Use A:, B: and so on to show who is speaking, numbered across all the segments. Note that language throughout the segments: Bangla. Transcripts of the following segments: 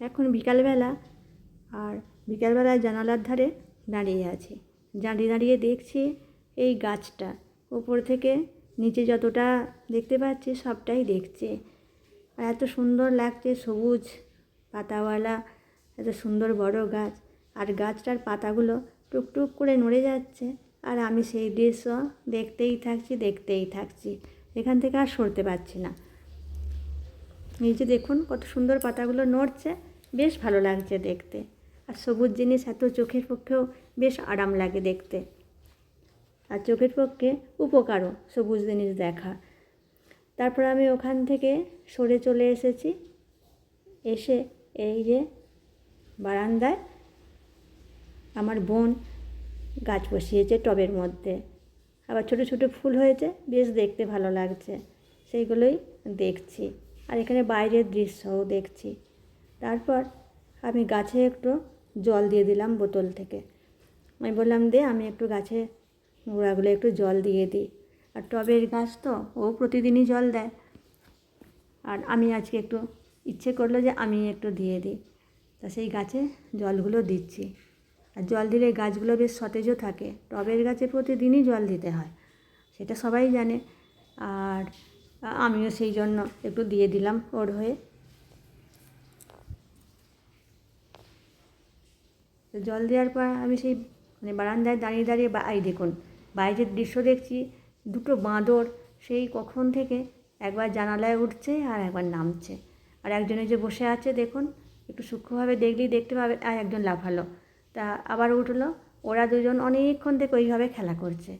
A: এখন বিকালবেলা আর বিকালবেলায় জানালার ধারে দাঁড়িয়ে আছি। দাঁড়িয়ে দাঁড়িয়ে দেখছি এই গাছটা। ওপর থেকে নিচে যতটা দেখতে পাচ্ছি সবটাই দেখছে। আর এত সুন্দর লাগছে সবুজ পাতাওয়ালা, এত সুন্দর বড় গাছ। আর গাছটার পাতাগুলো টুকটুক করে নড়ে যাচ্ছে। আর আমি সেই দৃশ্য দেখতেই থাকছি দেখতেই থাকছি। এখান থেকে আর সরতে পারছি না। এই যে দেখুন কত সুন্দর পাতাগুলো নড়ছে। বেশ ভালো লাগছে দেখতে। আর সবুজ জিনিস এত চোখের পক্ষেও বেশ আরাম লাগে দেখতে। আর চোখের পক্ষে উপকারও সবুজ জিনিস দেখা। তারপর আমি ওখান থেকে সরে চলে এসেছি। এসে এই যে বারান্দায় আমার বোন গাছ বসিয়েছে টবের মধ্যে। আবার ছোটো ছোটো ফুল হয়েছে, বেশ দেখতে ভালো লাগছে। সেইগুলোই দেখছি। আর এখানে বাইরের দৃশ্যও দেখছি। তারপর আমি গাছে একটু জল দিয়ে দিলাম বোতল থেকে। আমি বললাম, দে, আমি একটু গাছে গোড়াগুলো একটু জল দিয়ে দিই। আর টবের গাছ তো, ও প্রতিদিনই জল দেয়। আর আমি আজকে একটু ইচ্ছে করল যে আমি একটু দিয়ে দিই। তা সেই গাছে জলগুলো দিচ্ছি। আর জল দিলে গাছগুলো বেশ সতেজও থাকে। টবের গাছে প্রতিদিনই জল দিতে হয়, সেটা সবাই জানে। আর আমিও সেই জন্য একটু দিয়ে দিলাম ওর হয়ে। তো জল দেওয়ার পর আমি সেই মানে বারান্দায় দাঁড়িয়ে দাঁড়িয়ে বা এই দেখুন, বাইরের দৃশ্য দেখছি, দুটো বাঁদর, সেই কখন থেকে একবার জানালায় উঠছে আর একবার নামছে। আর একজনে যে বসে আছে, দেখুন, একটু সূক্ষ্মভাবে দেখলেই দেখতে পাবে, আর একজন লাফালো। তা আবার উঠল, ওরা দুজন অনেকক্ষণ থেকে ওইভাবে খেলা করছে।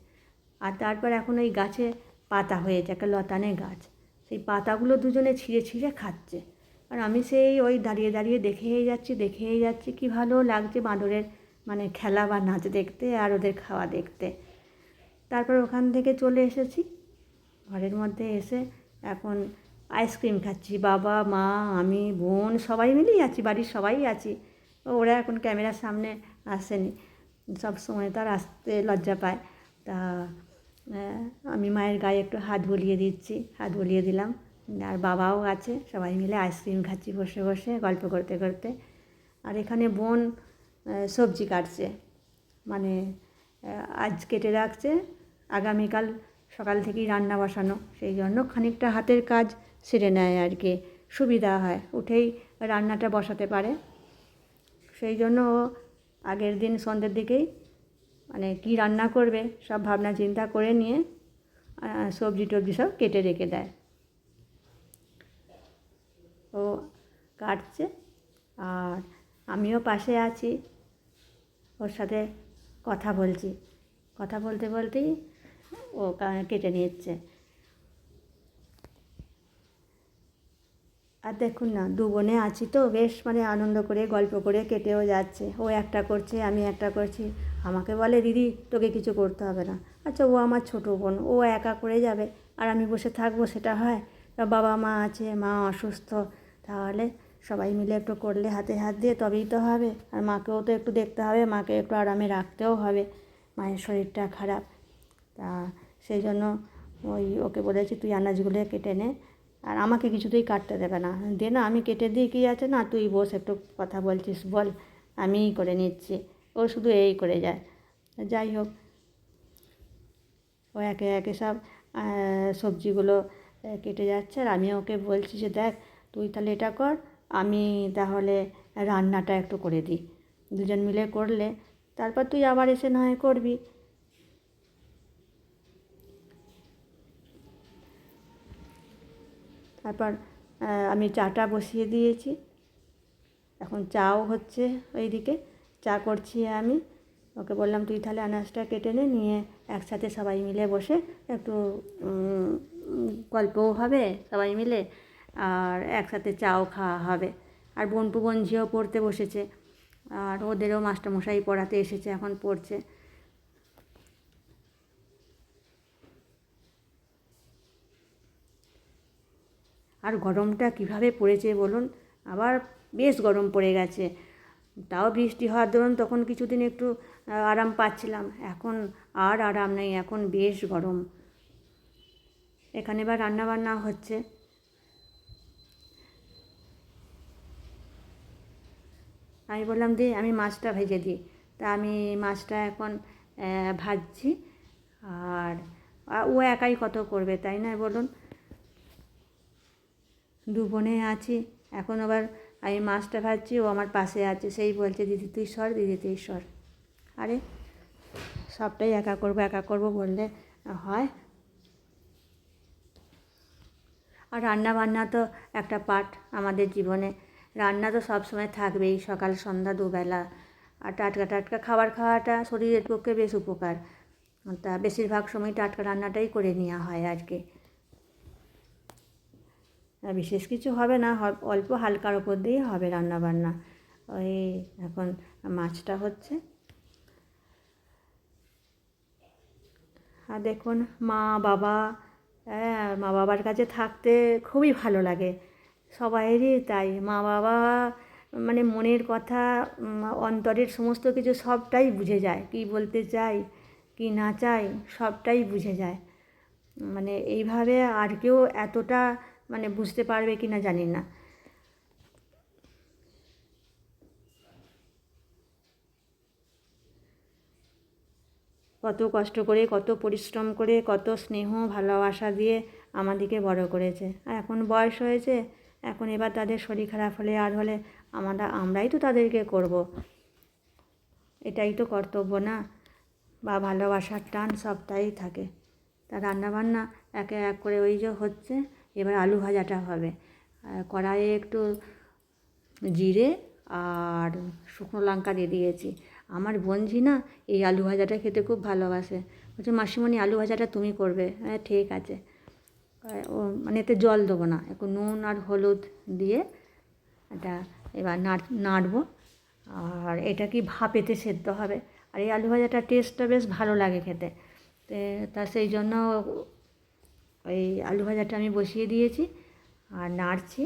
A: আর তারপর এখন ওই গাছে পাতা হয়েছে, একটা লতানে গাছ। সেই পাতাগুলো দুজনে ছিঁড়ে ছিঁড়ে খাচ্ছে। আর আমি সেই ওই দাঁড়িয়ে দাঁড়িয়ে দেখেই যাচ্ছি দেখেই যাচ্ছি কী ভালো লাগছে বাঁদরের মানে খেলা বা নাচ দেখতে আর ওদের খাওয়া দেখতে। তারপর ওখান থেকে চলে এসেছি। ঘরের মধ্যে এসে এখন আইসক্রিম খাচ্ছি। বাবা, মা, আমি, বোন সবাই মিলেই আছি, বাড়ির সবাই আছি। ওরা এখন ক্যামেরার সামনে আসেনি। সব সময় তো আর আসতে লজ্জা পায়। তা আমি মায়ের গায়ে একটু হাত বুলিয়ে দিচ্ছি, হাত বুলিয়ে দিলাম। আর বাবাও আছে, সবাই মিলে আইসক্রিম খাচ্ছি বসে বসে, গল্প করতে করতে। আর এখানে বোন সবজি কাটছে। মানে আজ কেটে রাখছে, আগামীকাল সকাল থেকেই রান্না বসানো। সেই জন্য খানিকটা হাতের কাজ সেরে নেয় আর কি, সুবিধা হয়, উঠেই রান্নাটা বসাতে পারে। সেই জন্য ও আগের দিন সন্ধ্যের দিকেই মানে কী রান্না করবে, সব ভাবনা চিন্তা করে নিয়ে সবজি টবজি সব কেটে রেখে দেয়। ও কাটছে আর আমিও পাশে আছি। ওর সাথে কথা বলছি। কথা বলতে বলতেই ও কেটে নিচ্ছে। আর দেখুন না, দু বোনে আছি তো, বেশ মানে আনন্দ করে, গল্প করে কেটেও যাচ্ছে। ও একটা করছে, আমি একটা করছি। আমাকে বলে, দিদি, তোকে কিছু করতে হবে না। আচ্ছা ও আমার ছোটো বোন, ও একা করে যাবে, আর আমি বসে থাকব, সেটা হয়? বাবা মা আছে, মা অসুস্থ তাহলে সবাই মিলে একটু করলে হাতে হাত দিয়ে তবেই তো হবে। আর মাকেও তো একটু দেখতে হবে, মাকে একটু আরামে রাখতেও হবে। মায়ের শরীরটা খারাপ। তা সেই জন্য ওই ওকে বলেছি, তুই আনাজগুলো কেটে নে। আর আমাকে কিছুতেই কাটতে দেবে না। দে না, আমি কেটে দিই, কী আছে? না, তুই বস, একটু কথা বলছিস, বল। আমিই করে নিচ্ছি। ও শুধু এই করে যায়। যাই হোক, ও একে একে সব সবজিগুলো কেটে যাচ্ছে। আর আমি ওকে বলছি যে, দেখ তুই তাহলে এটা কর, আমি তাহলে রান্নাটা একটু করে দিই। দুজন মিলে করলে, তারপর তুই আবার এসে না হয় করবি। তারপর আমি চাটা বসিয়ে দিয়েছি। এখন চাও হচ্ছে ওইদিকে, চা করছি আমি। ওকে বললাম, তুই তাহলে আনাজটা কেটে নে, নিয়ে একসাথে সবাই মিলে বসে একটু গল্পও হবে সবাই মিলে। আর একসাথে চাও খাওয়া হবে। আর বন্টু বোন ঝিও পড়তে বসেছে। আর ওদেরও মাস্টারমশাই পড়াতে এসেছে, এখন পড়ছে। আর গরমটা কীভাবে পড়েছে বলুন? আবার বেশ গরম পড়ে গেছে। তাও বৃষ্টি হওয়ার দরুন তখন কিছুদিন একটু আরাম পাচ্ছিলাম। এখন আর আরাম নেই, এখন বেশ গরম। এখানে এবার রান্নাবান্না হচ্ছে। আমি বললাম দি আমি মাছটা ভেজে দিই। তা আমি মাছটা এখন ভাজছি। আর আর ও একাই কত করবে, তাই না? বলুন। দু বোনে আছি। এখন আবার আমি মাছটা ভাজছি, ও আমার পাশে আছে। সেই বলছে, দিদি, তুই সর, দিদি, তুই সর। আরে, সবটাই একা করব একা করব বললে হয়। আর রান্না বান্না তো একটা পার্ট আমাদের জীবনে। রান্না তো সবসময় থাকবেই, সকাল, সন্ধ্যা, দুবেলা। আর টাটকা টাটকা খাবার খাওয়াটা শরীরের পক্ষে বেশ উপকার। তা বেশিরভাগ সময় টাটকা রান্নাটাই করে নেওয়া হয় আজকে। আর বিশেষ কিছু হবে না অল্প হালকার ওপর দিয়েই হবে রান্না বান্না ওই এখন মাছটা হচ্ছে। আর দেখুন মা, বাবা হ্যাঁ মা বাবার কাছে থাকতে খুবই ভালো লাগে। সবাইয়েরই তাই। মা বাবা মানে মনের কথা অন্তরের সমস্ত কিছু সবটাই বুঝে যায়। কী বলতে চাই, কী না চাই, সবটাই বুঝে যায়। মানে এইভাবে আর কেউ এতটা মানে বুঝতে পারবে কি না জানি না। কত কষ্ট করে, কত পরিশ্রম করে, কত স্নেহ, ভালোবাসা দিয়ে আমাদেরকে বড় করেছে। আর এখন বয়স হয়েছে এখন এবার তাদের শরীর খারাপ হলে আর হলে আমরা, আমরাই তো তাদেরকে করব। এটাই তো কর্তব্য না? বা ভালোবাসার টান সবটাই থাকে। তা রান্নাবান্না একে এক করে ওই যে হচ্ছে, এবার আলু ভাজাটা হবে। কড়াইয়ে একটু জিরে আর শুকনো লঙ্কা দিয়ে দিয়েছি। আমার বোনঝি না এই আলু ভাজাটা খেতে খুব ভালোবাসে। বলছে, মাসিমণি, আলু ভাজাটা তুমি করবে। হ্যাঁ ঠিক আছে। মানে এতে জল দেবো না। একটু নুন আর হলুদ দিয়ে এটা এবার নাড়, নাড়বো। আর এটা কি ভাপেতে সেদ্ধ হবে। আর এই আলু ভাজাটার টেস্টটা বেশ ভালো লাগে খেতে। তে, তা সেই জন্য ওই আলু ভাজাটা আমি বসিয়ে দিয়েছি আর নাড়ছি।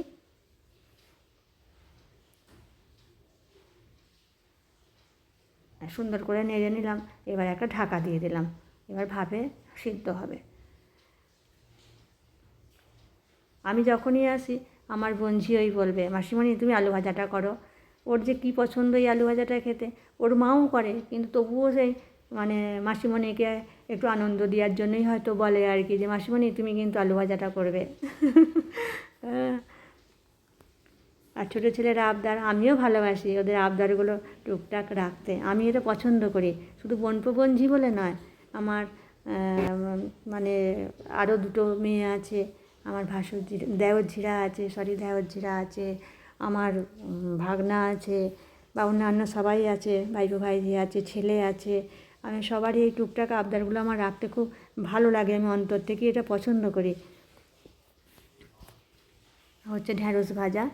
A: সুন্দর করে নেড়ে নিলাম। এবার একটা ঢাকা দিয়ে দিলাম। এবার ভাপে সিদ্ধ হবে। আমি যখনই আসি, আমার বোনঝি ওই বলবে, মাসিমণি, তুমি আলু ভাজাটা করো। ওর যে কী পছন্দ এই আলু ভাজাটা খেতে, ওর মাও করে, কিন্তু তবুও সেই মানে মাসিমণিকে একটু আনন্দ দেওয়ার জন্যই হয়তো বলে আর কি যে, মাসিমণি, তুমি কিন্তু আলু ভাজাটা করবে। আর ছোটো ছেলের আবদার, আমিও ভালোবাসি ওদের আবদারগুলো টুকটাক রাখতে। আমি এটা পছন্দ করি। শুধু বনপবনঝি বলে নয়, আমার মানে আরও দুটো মেয়ে আছে আমার ভাসুর দেওরঝিরা আছে সরি দেওরঝিরা আছে, আমার ভাগনা আছে বা অন্যান্য সবাই আছে, ভাইপো ভাইঝি আছে, ছেলে আছে। আমি সবারই এই টুকটাক আবদারগুলো আমার রাখতে খুব ভালো লাগে আমি অন্তর থেকে, এটা পছন্দ করি। হচ্ছে ঢ্যাঁড়স ভাজা।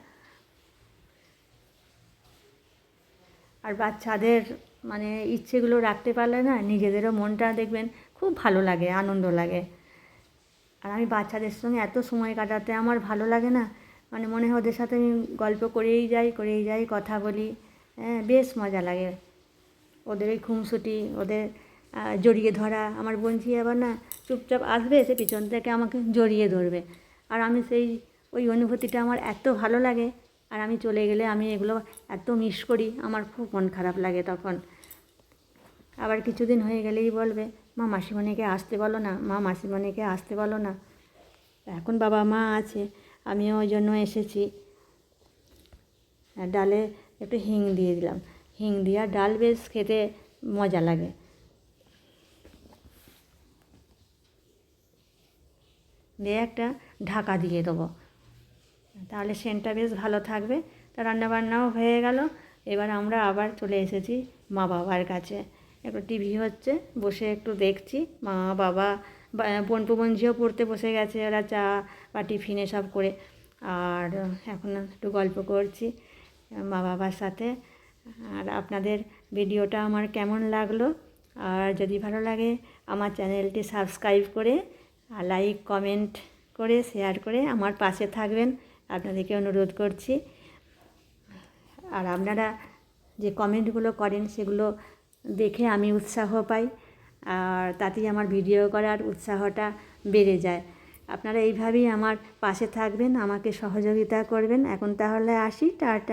A: আর বাচ্চাদের মানে ইচ্ছেগুলো রাখতে পারলে না নিজেদেরও মনটা দেখবেন খুব ভালো লাগে, আনন্দ লাগে। আর আমি বাচ্চাদের সঙ্গে এত সময় কাটাতে আমার ভালো লাগে না। মানে মনে হয় ওদের সাথে আমি গল্প করেই যাই করেই যাই, কথা বলি। হ্যাঁ বেশ মজা লাগে। ওদের ওই খুমসুটি ওদের জড়িয়ে ধরা। আমার বোনঝি আবার না চুপচাপ আসবে এসে পিছন থেকে আমাকে জড়িয়ে ধরবে। আর আমি সেই, ওই অনুভূতিটা আমার এত ভালো লাগে। আর আমি চলে গেলে আমি এগুলো এত মিস করি। আমার খুব মন খারাপ লাগে তখন। আবার কিছুদিন হয়ে গেলেই বলবে মা মাসিমণিকে আসতে বলো না, মা মাসিমণিকে আসতে বলো না। এখন বাবা মা আছে, আমিও ওই জন্য এসেছি। ডালে একটু হিং দিয়ে দিলাম। হিং দেওয়া ডাল বেশ খেতে মজা লাগে। দিয়ে একটা ঢাকা দিয়ে দেবো। তাহলে সেন্টটা বেশ ভালো থাকবে। তা রান্নাবান্নাও হয়ে গেল। এবার আমরা আবার চলে এসেছি মা বাবার কাছে। একটু টিভি হচ্ছে, বসে একটু দেখছি। মা, বাবা বোন বোনঝিও পড়তে বসে গেছে ওরা চা বা টিফিন এসব করে। আর এখন একটু গল্প করছি মা বাবার সাথে। আর আপনাদের ভিডিওটা আমার কেমন লাগল? আর যদি ভালো লাগে আমার চ্যানেলটি সাবস্ক্রাইব করে, আর লাইক, কমেন্ট করে, শেয়ার করে আমার পাশে থাকবেন। আপনাদেরকে অনুরোধ করছি। আর আপনারা যে কমেন্টগুলো করেন সেগুলো দেখে আমি উৎসাহ পাই আর তাতেই আমার ভিডিও করার উৎসাহটা বেড়ে যায়। আপনারা এইভাবেই আমার পাশে থাকবেন, আমাকে সহযোগিতা করবেন। এখন তাহলে আসি, টাটা।